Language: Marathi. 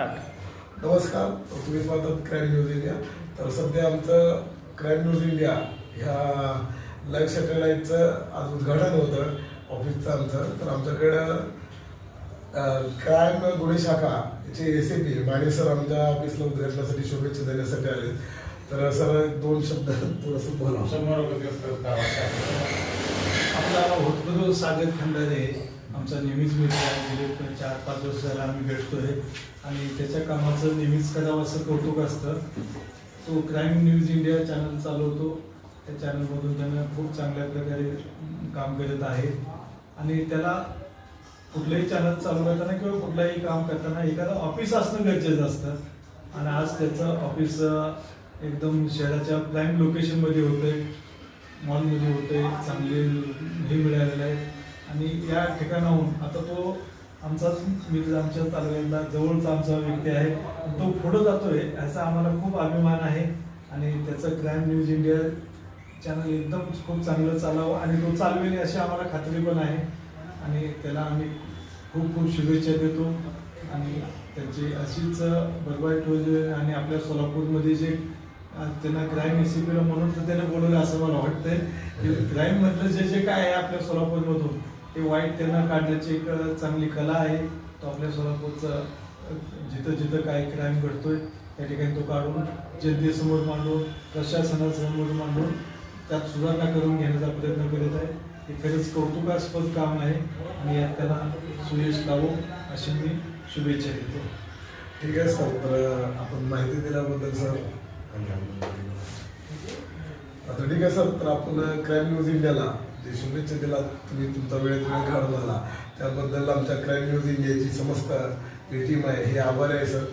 नमस्कार तुम्ही पाहतात क्राईम न्यूज इंडिया तर सध्या आमचं क्राईम न्यूज इंडिया ह्या लाईव्ह सॅटेलाईटचं आज उद्घाटन होतं ऑफिसचं आमचं. तर आमच्याकडं क्राईम गुन्हे शाखा याचे S A P Mane sir आमच्या ऑफिसला उद्घाटनासाठी शुभेच्छा देण्यासाठी आले तर सर दोन शब्द थोडंसं बोला. आपला होतकरू सागर खंडारे आमचा नेहमीच मित्र आहे गेले चार पाच वर्ष झाला आम्ही भेटतोय. आणि त्याच्या कामाचं नेहमीच करावं असं कौतुक असतं. तो क्राईम न्यूज इंडिया चॅनल चालवतो. त्या चॅनलमधून त्यानं खूप चांगल्या प्रकारे काम करत आहे. आणि त्याला कुठलंही चॅनल चालू करताना किंवा कुठलंही काम करताना एखादं ऑफिस असणं गरजेचं असतं. आणि आज त्याचं ऑफिस एकदम शहराच्या प्राईम लोकेशनमध्ये होतं आहे मॉलमध्ये होतं आहे चांगले हे मिळालेलं आहे. आणि या ठिकाणाहून आता तो आमचाच मित्र आमच्या तालुक्यातला जवळचा आमचा व्यक्ती आहे. तो पुढं जातोय याचा आम्हाला खूप अभिमान आहे. आणि त्याचं क्राईम न्यूज इंडिया चॅनल एकदम खूप चांगलं चालावं आणि तो चालवेल अशी आम्हाला खात्री पण आहे. आणि त्याला आम्ही खूप खूप शुभेच्छा देतो. आणि त्याची अशीच बरवाईट होईल आणि आपल्या सोलापूरमध्ये जे त्यांना क्राईम एस म्हणून तर त्यांना बोलवलं असं मला वाटतंय. की क्राईम म्हटलं जे जे काय आहे आपल्या सोलापूरमधून ते वाईट त्यांना काढण्याची एक चांगली कला आहे. तो आपल्या सोलापूरचं जिथं जिथं काय क्राईम घडतोय त्या ठिकाणी तो काढून जनतेसमोर मांडून प्रशासनासमोर मांडून त्यात सुधारणा करून घेण्याचा प्रयत्न करत आहे. हे खरंच कौतुकास्पद काम आहे आणि यात त्याला सुयश लावो अशी मी शुभेच्छा देतो. ठीक आहे सर. तर आपण माहिती दिल्याबद्दल सर आता ठीक आहे सर तर आपण क्राईम न्यूज इंडियाला जे शुभेच्छा दिला तुम्ही तुमचा वेळ तुम्ही घालून आला. त्याबद्दल आमच्या क्राईम न्यूज इंडियाची समस्त जी टीम आहे. हे आभारी आहे सर.